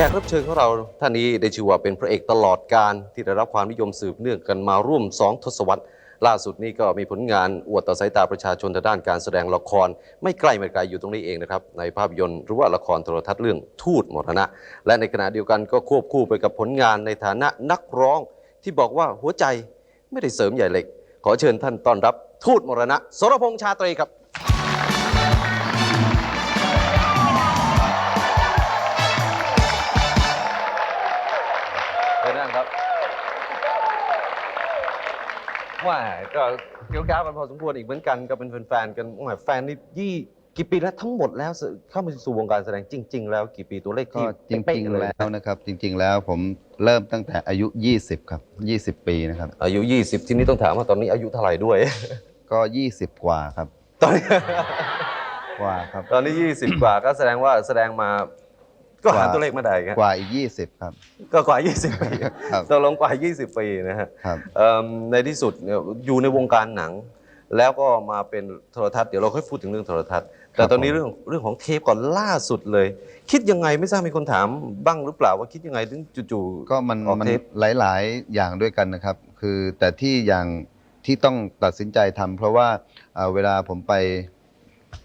แขกรับเชิญของเราท่านนี้ได้ชื่อว่าเป็นพระเอกตลอดการที่ได้รับความนิยมสืบเนื่องกันมาร่วม2ทศวรรษ ล่าสุดนี้ก็มีผลงานอวดต่อสายตาประชาชนทางด้านการแสดงละคร ไม่ใกล้ไม่ไกลอยู่ตรงนี้เองนะครับ ในภาพยนตร์หรือว่าละครโทรทัศน์เรื่องทูตมรณะ และในขณะเดียวกันก็ควบคู่ไปกับผลงานในฐานะนักร้อง ที่บอกว่าหัวใจไม่ได้เสริมใหญ่เหล็ก ขอเชิญท่านต้อนรับทูตมรณะสรพงษ์ชาตรีครับ ว่าก็เกี่ยวก้าวกันพอสมควรอีกเหมือนกันก็เป็นแฟนๆกันแหมแฟนนี่ยี่กี่ปีแล้วทั้งหมดแล้วเข้ามาสู่วงการแสดงจริง ๆ แล้วกี่ปีตัวเลขก็ที่จเป๊ะริงๆๆเลยแล้วนะครับ จริง ๆ แล้วผมเริ่มตั้งแต่อายุ 20 ครับ 20 ปีนะครับ อายุ 20 ที่นี่ต้องถามว่าตอนนี้อายุเท่าไหร่ด้วย ก็ 20 กว่าครับ ตอนนี้กว่าครับ ตอนนี้ 20 กว่าก็แสดงว่าแสดงมา ก็หากว่าตัวเลขมาได้ครับกว่าอีก 20 ครับ ก็กว่า 20 ปีครับตกลงกว่า 20 ปีนะฮะครับเอิ่มในที่สุดเนี่ยอยู่ในวงการหนัง แล้วก็มาเป็นโทรทัศน์เดี๋ยวเราค่อยพูดถึงเรื่องโทรทัศน์ แต่ตอนนี้ผมเรื่องเรื่องของเทปก่อนล่าสุดเลย คิดยังไงไม่ทราบมีคนถามบ้างหรือเปล่าว่าคิดยังไงถึงจู่ๆก็มันออกมันเทปหลาย ๆ อย่างด้วยกันนะครับ คือแต่ที่อย่างที่ต้องตัดสินใจทำเพราะว่าเอ่อเวลาผมไป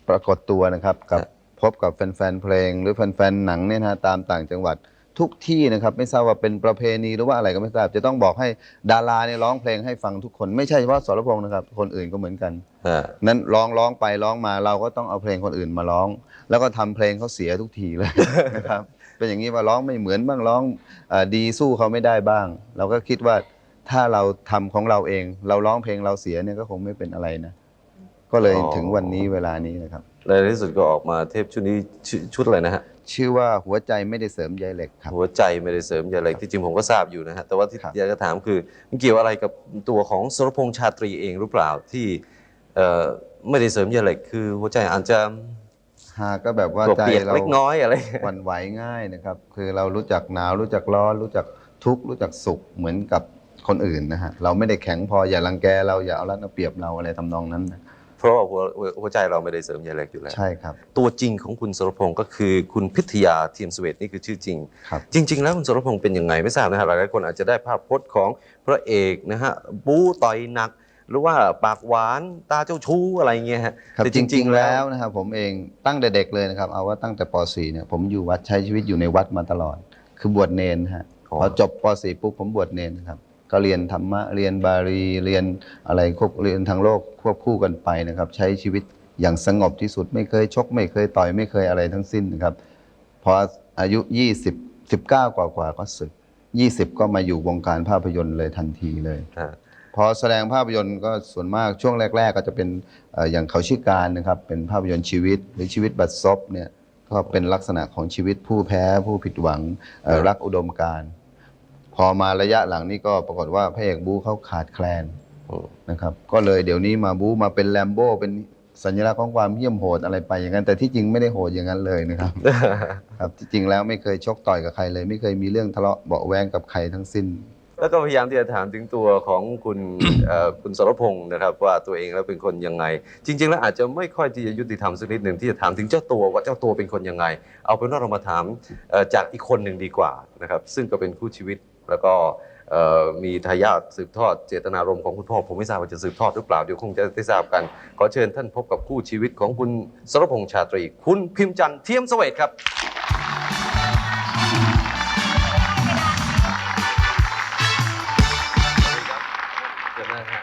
ปรากฏตัวนะครับกับ พบกับแฟนๆเพลง หรือแฟนๆหนังเนี่ยนะฮะตามต่างจังหวัดทุกที่นะครับไม่ทราบว่าเป็นประเพณีหรือว่าอะไรก็ไม่ทราบ จะต้องบอกให้ดาราเนี่ยร้องเพลงให้ฟังทุกคนไม่ใช่เฉพาะสรพงษ์นะครับคนอื่นก็เหมือนกันอ่านั้นร้องร้องไปร้องมาเราก็ต้องเอาเพลงคนอื่นมาร้อง แล้วก็ทำเพลงเขาเสียทุกทีเลย นะครับเป็นอย่างนี้ว่าร้องไม่เหมือนบ้างร้องเออดีสู้เขาไม่ได้บ้าง เราก็คิดว่าถ้าเราทำของเราเอง เราร้องเพลงเราเสียเนี่ยก็คงไม่เป็นอะไรนะ ก็เลยถึงวันนี้เวลานี้นะครับ ในที่สุดก็ออกมาเทปชุดนี้ชื่อชุดอะไรนะฮะ ชื่อว่าหัวใจไม่ได้เสริมใยเหล็กครับ หัวใจไม่ได้เสริมอย่างไรที่จริงผมก็ทราบอยู่นะฮะ แต่ว่าที่ครับ อยากจะถามคือมันเกี่ยวอะไรกับตัวของสรพงษ์ชาตรีเองหรือเปล่าที่เอ่อไม่ได้เสริมอย่างไรคือหัวใจอาจจะหากก็แบบว่าปลวกใจเปียกเราเล็กน้อยอะไร หวันไหวง่ายนะครับ คือเรารู้จักหนาวรู้จักร้อน รู้จักทุกข์รู้จักสุขเหมือนกับคนอื่นนะฮะเราไม่ได้แข็งพออย่ารังแกเราอย่าเอารัดเอาเปรียบเราอะไรทำนองนั้นนะ เพราะว่าหัวหัวหัวใจเราไม่ได้เสริมใยเหล็กอยู่แล้ว ใช่ครับ ตัวจริงของคุณสรพงศ์ก็คือคุณพิทยาเทียมสเวตนี่คือชื่อจริง ครับ จริง ๆ แล้วคุณสรพงศ์เป็นยังไงไม่ทราบนะครับหลายๆคนอาจจะได้ภาพพจน์ของพระเอกนะฮะบู๊ต่อยหนัก หรือว่าปากหวานตาเจ้าชู้อะไรเงี้ยฮะครับแต่จริงๆแล้วนะครับผมเองตั้งแต่เด็กเลยนะครับเอาว่าตั้งแต่ป .4 เนี่ยผมอยู่วัดใช้ชีวิตอยู่ในวัดมาตลอด คือบวชเนนฮะพอจบป .4 ปุ๊บผมบวชเนนครับ ก็เรียนธรรมะเรียนบาลีเรียนอะไรควบเรียนทางโลกควบคู่กันไปนะครับ ใช้ชีวิตอย่างสงบที่สุดไม่เคยชก ไม่เคยต่อยไม่เคยอะไรทั้งสิ้นนะครับพออายุ 20 19 กว่ากว่าๆก็สึก 20 ก็มาอยู่วงการภาพยนตร์เลยทันทีเลยอ่าพอแสดงภาพยนตร์ก็ส่วนมากช่วงแรก ๆ ก็จะเป็นเอ่ออย่างเขาชื่อการนะครับเป็นภาพยนตร์ชีวิตหรือชีวิตบัดซบเนี่ยก็เป็นลักษณะของชีวิตผู้แพ้ผู้ผิดหวังเอ่อรักอุดมการณ์ พอมาระยะหลังนี่ก็ปรากฏว่าพระเอกบู๊เขาขาดแคลนอืมนะครับ ก็เลยเดี๋ยวนี้มาบู๊มาเป็นแลมโบ้เป็นสัญลักษณ์ของความเหี้ยมโหดอะไรไปอย่างนั้น แต่ที่จริงไม่ได้โหดอย่างนั้นเลยนะครับ ครับที่จริงแล้วไม่เคยชกต่อยกับใครเลย ไม่เคยมีเรื่องทะเลาะเบาะแว้งกับใครทั้งสิ้น แล้วก็พยายามที่จะถามถึงตัวของคุณเอ่อคุณสรพงศ์นะครับ ว่าตัวเองแล้วเป็นคนยังไง จริง ๆ แล้วอาจจะไม่ค่อยที่จะยุติธรรมสักนิดหนึ่งที่จะถามถึงเจ้าตัวว่าเจ้าตัวเป็นคนยังไง เอาเป็นว่าเรามาถามเอ่อจากอีกคนหนึ่งดีกว่านะครับ ซึ่งก็เป็นคู่ชีวิต แล้วก็เอ่อมีทายาทสืบทอดเจตนารมณ์ของคุณพ่อ ผมไม่ทราบว่าจะสืบทอดหรือเปล่า เดี๋ยวคงจะได้ทราบกัน ขอเชิญท่านพบกับคู่ชีวิตของคุณสรพงษ์ชาตรี คุณพิมพ์จันทร์เทียมเสวตครับเดี๋ยวนะฮะ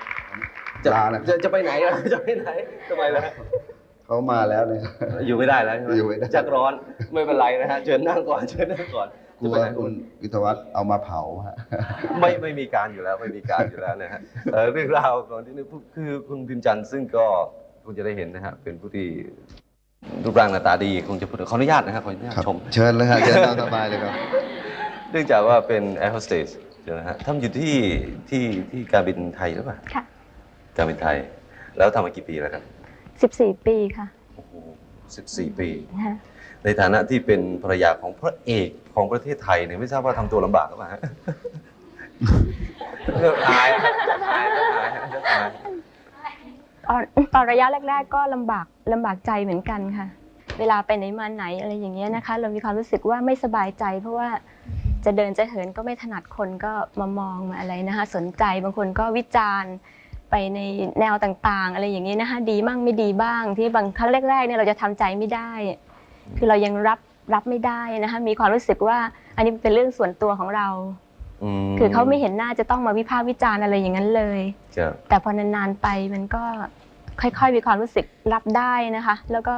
จะลาแล้วครับ จะจะไปไหนล่ะจะไปไหนทำไมล่ะเขามาแล้วเนี่ย อยู่ไม่ได้แล้วใช่ไหมอยู่ไม่ได้ จักร้อนไม่เป็นไรนะฮะเชิญนั่งก่อนเชิญนั่งก่อน กลัจะวไปไหนคุณวิทยาวัฒน์เอามาเผาฮะไม่ไม่มีการอยู่แล้วไม่มีการอยู่แล้วนะฮะเอ่อเรื่องราวก่อนที่นึกคือคุณพิมจันทร์ซึ่งก็คงจะได้เห็นนะฮะเป็นผู้ที่รูปร่างหน้าตาดีคงจะพูดขออนุญาตนะครับขออนุญาตครับชม เชิญเลยฮะเชิญตามสบายเลยครับ เนื่องจากว่าเป็นแอร์โฮสเตสนะฮะทำอยู่ที่ที่ที่การบินไทยหรือเปล่าค่ะการบินไทย แล้วทำมากี่ปีแล้วครับ 14 ปีค่ะ โอ้โหสิบสี่ปีนะคะ ในฐานะที่เป็นภรรยาของพระเอกของประเทศไทยเนี่ยไม่ทราบว่าทำตัวลำบากหรือเปล่าฮะเรื่องอายอะอายอายเรื่องอายตอนตอนระยะแรก ๆ ก็ลำบากลำบากใจเหมือนกันค่ะ เวลาไปไหนมาไหนอะไรอย่างเงี้ยนะคะ เรามีความรู้สึกว่าไม่สบายใจ เพราะว่าจะเดินจะเหินก็ไม่ถนัดคนก็มามองมาอะไรนะคะ สนใจบางคนก็วิจารณ์ไปในแนวต่างๆ อะไรอย่างเงี้ยนะคะ ดีมั่งไม่ดีบ้างที่บางครั้งแรกๆเนี่ยเราจะทำใจไม่ได้ คือเรายังรับรับไม่ได้นะคะมีความรู้สึกว่าอันนี้เป็นเรื่องส่วนตัวของเรา มคือเขาไม่เห็นหน้าจะต้องมาวิพากษ์วิจารณ์อะไรอย่างนั้นเลยครับแต่พอนานๆไปมันก็ค่อยๆมีความรู้สึกรับได้นะคะ แล้วก็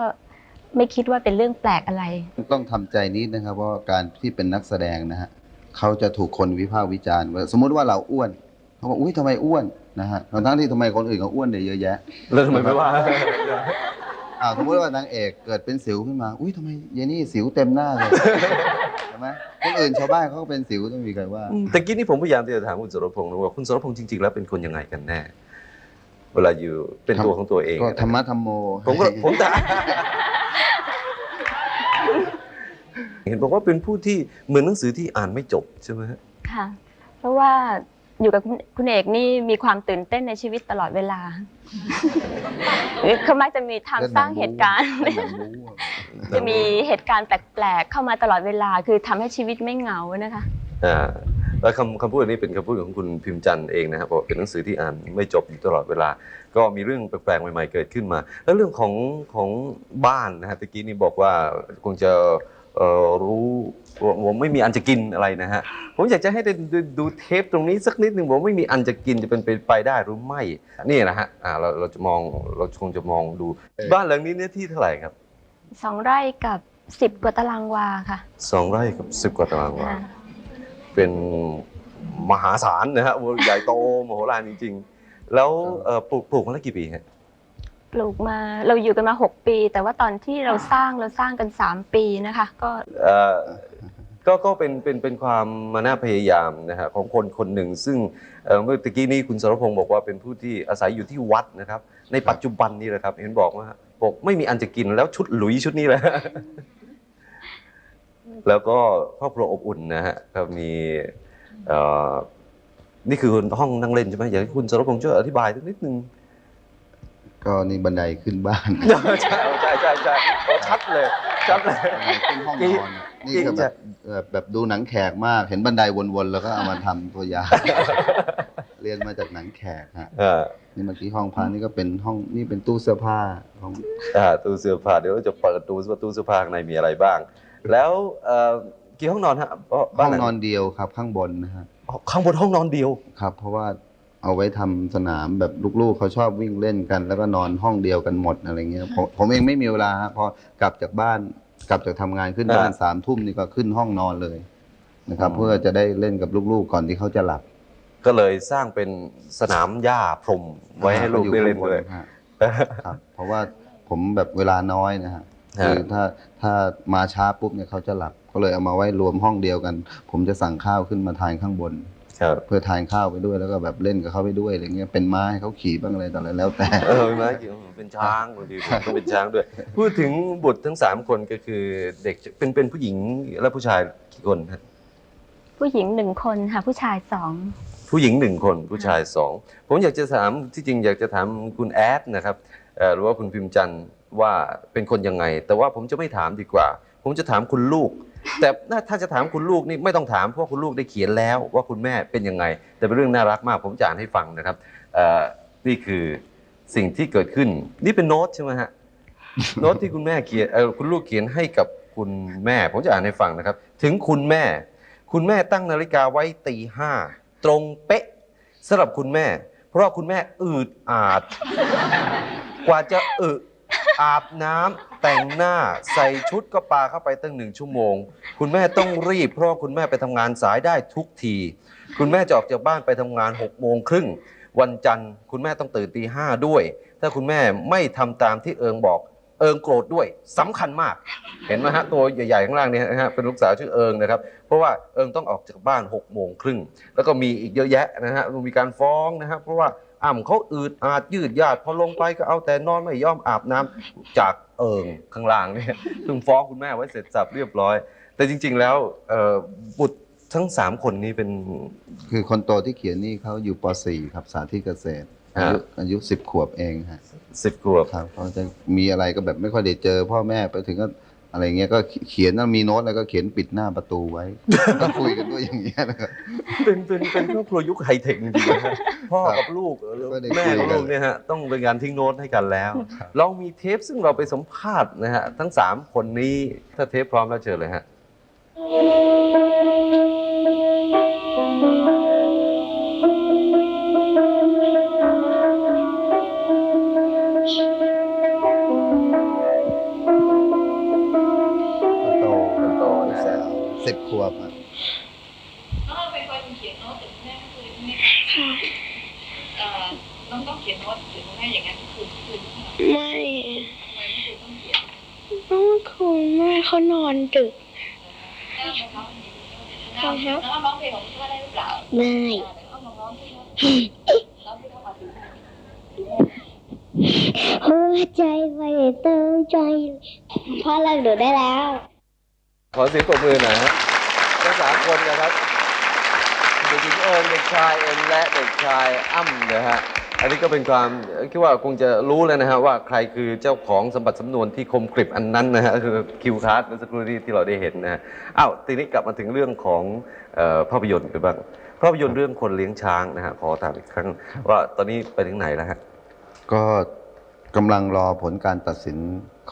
ไม่คิดว่าเป็นเรื่องแปลกอะไร ต้องทำใจนิดนะครับว่าการที่เป็นนักแสดงนะฮะเขาจะถูกคนวิพากษ์วิจารณ์ว่าสมมุติว่าเราอ้วนเขาบอกอุ้ยทำไมอ้วนนะฮะทั้งๆที่ทำไมคนอื่นเขาอ้วนเนี่ยเยอะแยะ แล้วทำไมไม่ว่า อ้าวสมมติว่านางเอกเกิดเป็นสิวขึ้นมา อุ้ยทำไมเยนี่สิวเต็มหน้าเลยใช่ไหมคนอื่นชาวบ้านเขาก็เป็นสิวต้องมีใครว่า แต่กี้นี่ผมพยายามที่จะถามคุณสรพงศ์นะว่าคุณสรพงศ์จริง ๆ แล้วเป็นคนยังไงกันแน่ เวลาอยู่เป็นครับตัวของตัวเองก็ธรรมะธรรมโม ผมก็ผมถามเห็นบอกว่าเป็นผู้ที่เหมือนหนังสือที่อ่านไม่จบใช่ไหมฮะค่ะ เพราะว่า อยู่กับคุณคุณเอกนี่มีความตื่นเต้นในชีวิตตลอดเวลา เขามักจะมีทำสร้างเหตุการณ์เล่นหนังบู๊จะมีเหตุการณ์แปลกๆเข้ามาตลอดเวลา คือทำให้ชีวิตไม่เหงานะคะอ่าแล้วคำคำพูดอันนี้เป็นคำพูดของคุณพิมพ์จันทร์เองนะครับบอกว่าเป็นหนังสือที่อ่านไม่จบอยู่ตลอดเวลา ก็มีเรื่องแปลกๆใหม่ ๆ เกิดขึ้นมา แล้วเรื่องของของบ้านนะฮะตะกี้นี่บอกว่าคงจะเอ่อ รู้ว่าผมไม่มีอันจะกินอะไรนะฮะ ผมอยากจะให้ได้ดูดูเทปตรงนี้สักนิดหนึ่งผมไม่มีอันจะกินจะเป็นไปได้หรือไม่ นี่นะฮะอ่าเราเราจะมองเราคงจะมองดู บ้านหลังนี้เนี่ยที่เท่าไหร่ครับสองไร่กับสิบกว่าตารางวาค่ะสองไร่กับสิบกว่าตารางวาค่ะเป็นมหาศาลนะฮะใหญ่โตมโหฬารจริง ๆ แล้วเอ่อปลูกปลูกมาแล้วกี่ปีฮะ ปลูกมาเราอยู่กันมา 6 ปี แต่ว่าตอนที่เราสร้างเราสร้างกัน 3 ปีนะคะ ก็เอ่อก็ก็เป็นเป็นเป็นความมาน่าพยายามนะฮะของคนคนหนึ่ง ซึ่งเอ่อเมื่อตะกี้นี้คุณสรพงศ์บอกว่าเป็นผู้ที่อาศัยอยู่ที่วัดนะครับ ในปัจจุบันนี้แหละครับ เห็นบอกว่าบอกไม่มีอันจะกินแล้วชุดหลุยชุดนี้แหละ แล้วก็ครอบครัวอบอุ่นนะฮะก็มีเอ่อนี่คือห้องนั่งเล่นใช่ไหมอยากให้คุณสรพงศ์ช่วยอธิบายสักนิดนึง ก็นี่บันไดขึ้นบ้านใช่ใช่ใช่ใช่ใช่โอ้ชัดเลยชัดเลย ขึ้นห้องนอนนี่ก็แบบเอ่อแบบดูหนังแขกมาก เห็นบันไดวนๆแล้วก็เอามาทำตัวอย่าง เรียนมาจากหนังแขกฮะอ่านี่เมื่อกี้ห้องพักนี่ก็เป็นห้องนี่เป็นตู้เสื้อผ้าของอ่าตู้เสื้อผ้าเดี๋ยวเราจะเปิดดูว่าตู้เสื้อผ้าข้างในมีอะไรบ้าง แล้วเอ่อกี่ห้องนอนฮะบ้าห้องหลันอนเดียวครับ ข้างบนนะฮะ อ๋อข้างบนห้องนอนเดียว ครับ เพราะว่า เอาไว้ทำสนามแบบลูกๆเขาชอบวิ่งเล่นกัน แล้วก็นอนห้องเดียวกันหมดอะไรเงี้ยผมผมเองไม่มีเวลาฮะพอกลับจากบ้านกลับจากทำงานขึ้นบ้านอ่าสามทุ่มนี่ก็ขึ้นห้องนอนเลยนะครับอืมเพื่อจะได้เล่นกับลูกๆก่อนที่เขาจะหลับ ก็เลยสร้างเป็นสนามหญ้าพรมไว้ให้ลูกได้เล่นเลยฮะครับ เพราะว่าผมแบบเวลาน้อยนะฮะฮะคือถ้าถ้ามาช้าปุ๊บเนี่ยเขาจะหลับก็เลยเอามาไว้รวมห้องเดียวกัน ผมจะสั่งข้าวขึ้นมาทานข้างบนครับ เพื่อทานข้าวไปด้วยแล้วก็แบบเล่นกับเขาไปด้วยอะไรเงี้ยเป็นม้าให้เขาขี่บ้างอะไรต่ออะไรแล้วแต่เออไม่กี่เป็นช้างบางทีผมก็เป็นช้างด้วย พูดถึงบุตรทั้งสามคนก็คือเด็กเป็นเป็นผู้หญิงและผู้ชายกี่คนฮะผู้หญิงหนึ่งคนค่ะผู้ชายสองผู้หญิงหนึ่งคนผู้ชายสองผมอยากจะถามที่จริงอยากจะถามคุณแอดนะครับเอ่อหรือว่าคุณพิมพ์จันทร์ว่าเป็นคนยังไง แต่ว่าผมจะไม่ถามดีกว่า ผมจะถามคุณลูก แต่ถ้าจะถามคุณลูกนี่ไม่ต้องถามเพราะคุณลูกได้เขียนแล้วว่าคุณแม่เป็นยังไง แต่เป็นเรื่องน่ารักมากผมจะอ่านให้ฟังนะครับนี่คือสิ่งที่เกิดขึ้น นี่เป็นโน้ตใช่ไหมฮะโน้ตที่คุณแม่เขียนคุณลูกเขียนให้กับคุณแม่ ผมจะอ่านให้ฟังนะครับ ถึงคุณแม่ คุณแม่ตั้งนาฬิกาไว้ตีห้าตรงเป๊ะสำหรับคุณแม่ เพราะว่าคุณแม่อืดอาด กว่าจะอึ อาบน้ำแต่งหน้าใส่ชุดก็ปาเข้าไปตั้งหนึ่งชั่วโมง คุณแม่ต้องรีบ เพราะคุณแม่ไปทำงานสายได้ทุกที คุณแม่จะออกจากบ้านไปทำงาน6กโมงครึ่งวันจันทร์ คุณแม่ต้องตื่นตีห้าด้วย ถ้าคุณแม่ไม่ทำตามที่เอิงบอก เอิงโกรธด้วยสำคัญมาก เห็นไหมฮะตัวใหญ่ๆข้างล่างเนี่ยนะฮะเป็นลูกสาวชื่อเอิงนะครับ เพราะว่าเอิงต้องออกจากบ้าน6กโมงครึ่งแล้วก็มีอีกเยอะแยะนะฮะมีการฟ้องนะครับเพราะว่า อ่ำเขาอืดอาดยืดยาดพอลงไปก็เอาแต่นอนไม่ยอมอาบน้ำจากเอิงข้างล่างเนี่ยซึ่งฟ้องคุณแม่ไว้เสร็จสับเรียบร้อย แต่จริง ๆ แล้วเอ่อบุตรทั้งสามคนนี้เป็น คือคนโตที่เขียนนี่เขาอยู่ป .4 ครับสาธิตเกษตรอายุฮะอายุสิบขวบเองฮะสิบขวบครับเขาจะมีอะไรก็แบบไม่ค่อยได้เจอ พ่อแม่ไปถึงก็ อะไรเงี้ยก็เขียนแล้วมีโน้ตแล้วก็เขียนปิดหน้าประตูไว้ ก็คุยกันด้วยอย่างเงี้ยนะครับเป็นเป็นเป็นครอบครัวยุคไฮเทคจริงๆนะฮะพ่อกับลูกหรือก็ได้แม่คุยกับกันลูกเนี่ยฮะต้องเป็นการทิ้งโน้ตให้กันแล้ว เรามีเทปซึ่งเราไปสัมภาษณ์นะฮะทั้งสามคนนี้ถ้าเทปพร้อมแล้วเชิญเลยฮะ วบอะน้องเป็นคนเขียนโน้ตถึงแม่ทุกคืนใช่ไหมคะค่ะเอ่อน้องต้องเขียนโน้ตถึงแม่อย่างนั้นทุกคืนทุกคืนใช่ไหมไม่ทำไมไม่คือต้องเขียนน้องคุณแม่เขานอนดึกได้ไหมคะน้องน้องร้องเพลงของพ่อได้หรือเปล่าได้อ่าเดี๋ยวน้องลองร้องสิคะร้องที่เข้ามาถึงแม่หัวใจไม่ได้เติมใจพ่อเลิกดูได้แล้ว ขอเสียงปรบมือหน่อยฮะ ทั้งสามคนนะครับเด็กหญิงเอิญเด็กชายเอ็มและเด็กชายอ้ำนะฮะอันนี้ก็เป็นความคิดว่าคงจะรู้แล้วนะฮะว่าใครคือเจ้าของสมบัติสำนวนที่คมกริบอันนั้นนะฮะคือคิวคัสเมื่อสักครู่ที่ที่เราได้เห็นนะฮะอ้าวทีนี้กลับมาถึงเรื่องของเอ่อภาพยนตร์กันบ้างภาพยนตร์เรื่องคนเลี้ยงช้างนะฮะขอถามอีกครั้งว่าตอนนี้ไปถึงไหนแล้วฮะก็กำลังรอผลการตัดสิน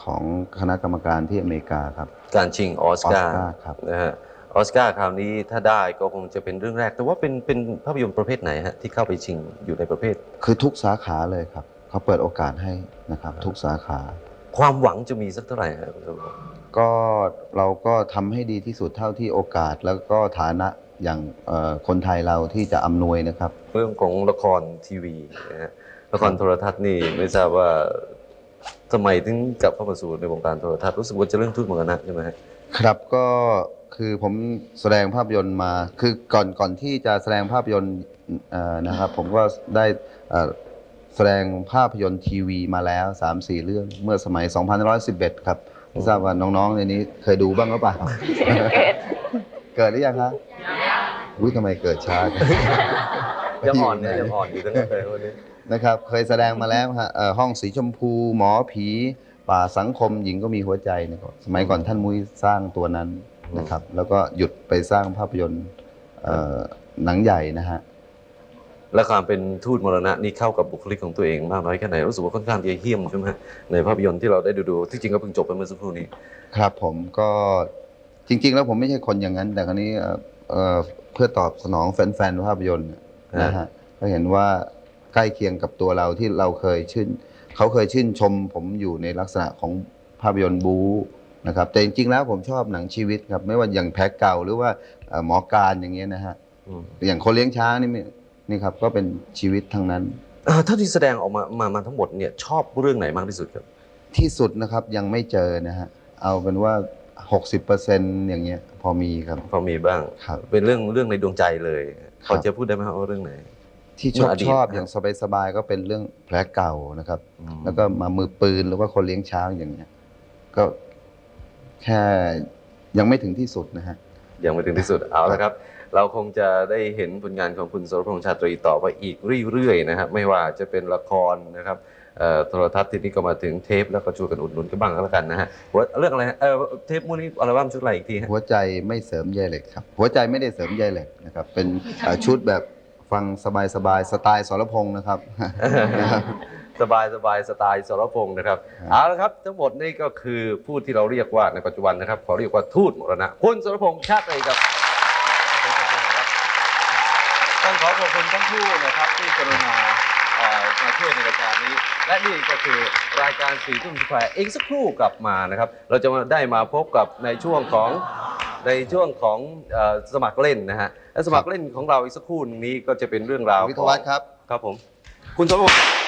ของคณะกรรมการที่อเมริกาครับ การชิงออสการ์ออสการ์ครับนะฮะ ออสการ์คราวนี้ถ้าได้ก็คงจะเป็นเรื่องแรก แต่ว่าเป็นเป็นภาพยนตร์ประเภทไหนฮะที่เข้าไปชิงอยู่ในประเภท คือทุกสาขาเลยครับ เขาเปิดโอกาสให้นะครับทุกสาขา ความหวังจะมีสักเท่าไหร่ฮะคุณสมบัติก็เราก็ทำให้ดีที่สุดเท่าที่โอกาสแล้วก็ฐานะอย่างเอ่อคนไทยเราที่จะอำนวยนะครับ เรื่องของละครทีวีนะฮะละครโทรทัศน์นี่ไม่ทราบว่าทำไมถึงกลับเข้ามาสู่ในวงการโทรทัศน์รู้สึกว่าจะเรื่องทูตมรณะใช่ไหมฮะ ครับก็คือผมแสดงภาพยนตร์มาคือก่อนก่อนที่จะแสดงภาพยนตร์เอ่อนะครับผมก็ได้เอ่อแสดงภาพยนตร์ทีวีมาแล้ว 3-4 เรื่องเมื่อสมัย 2511 ครับไม่ทราบว่าน้องๆในนี้เคยดูบ้างหรือเปล่า เกิดหรือยังครับอุ้ยทำไมเกิดช้าจังยังอ่อนเนี่ยยังอ่อนอยู่ทั้งนั้นเลยวันนี้นะครับ เคยแสดงมาแล้วฮะเอ่อห้องสีชมพูหมอผี ป่าสังคมหญิงก็มีหัวใจนะครับสมัยก่อนท่านมุ้ยสร้างตัวนั้นนะครับ แล้วก็หยุดไปสร้างภาพยนตร์หนังใหญ่นะฮะและความเป็นทูตมรณะนี่เข้ากับบุคลิกของตัวเองมากน้อยแค่ไหนรู้สึกว่าค่อนข้างจะเหี้ยมใช่ไหมในภาพยนตร์ที่เราได้ดูดูที่จริงก็เพิ่งจบไปเมื่อสักครู่นี้ ครับผมก็จริง ๆ แล้วผมไม่ใช่คนอย่างนั้น แต่คราวนี้เอ่อเอ่อเพื่อตอบสนองแฟนๆภาพยนตร์นะฮะก็เห็นว่าใกล้เคียงกับตัวเราที่เราเคยชื่น เขาเคยชื่นชมผมอยู่ในลักษณะของภาพยนตร์บู๊นะครับแต่จริงๆแล้วผมชอบหนังชีวิตครับ ไม่ว่าอย่างแพ็กเก่าหรือว่าเอ่อหมอการอย่างเงี้ยนะฮะอืมอย่างคนเลี้ยงช้างนี่ไม่นี่ครับก็เป็นชีวิตทั้งนั้นอ่าเท่าที่แสดงออกมามามาทั้งหมดเนี่ยชอบเรื่องไหนมากที่สุดครับ ที่สุดนะครับยังไม่เจอนะฮะเอาเป็นว่า 60%อย่างเงี้ยพอมีครับ พอมีบ้างครับเป็นเรื่องเรื่องในดวงใจเลยคพรับอจะพูดได้ไหมครับว่าเรื่องไหน ที่ชเมื่อบออดีตชอบนะอย่างสบายๆก็เป็นเรื่องแผลเก่านะครับ อืม แล้วก็มามือปืนหรือว่าคนเลี้ยงช้างอย่างเงี้ยก็แค่ยังไม่ถึงที่สุดนะฮะ ยังไม่ถึงที่สุดเอาละครับ เราคงจะได้เห็นผลงานของคุณสรพงษ์ชาตรีต่อไปอีกเรื่อยๆนะครับไม่ว่าจะเป็นละครนะครับเอ่อโทรทัศน์ทีนี้ก็มาถึงเทปแล้วก็ช่วยกันอุดหนุนกันบ้างก็แล้วกันนะฮะหัวเรื่องอะไรฮะเออเทปมูนี้อัลบั้มชุดอะไรอีกทีฮะหัวใจไม่เสริมใยเหล็กครับ หัวใจไม่ได้เสริมใยเหล็กนะครับ เป็นเอ่อชุดแบบ ฟังสบายๆสไตล์สรพงษ์นะครับ สบายสบายสไตล์สรพงศ์นะครับครับเอาละครับทั้งหมดนี่ก็คือผู้ที่เราเรียกว่าในปัจจุบันนะครับขอเรียกว่าทูตมรณะคุณสรพงษ์ชาตรีครับต้องขอขอบคุณทั้งคู่นะครับที่กรุณาเอ่อมาช่วยในรายการนี้ และนี่ก็คือรายการสี่ทุ่มสแควร์อีกสักครู่กลับมานะครับ เราจะมาได้มาพบกับในช่วงของ ในช่วงของเอ่อสมัครเล่นนะฮะและสมัครเล่นของเราอีกสักครู่นี้ก็จะเป็นเรื่องราววิทยาวัฒน์ครับ ครับผม คุณสมพงษ์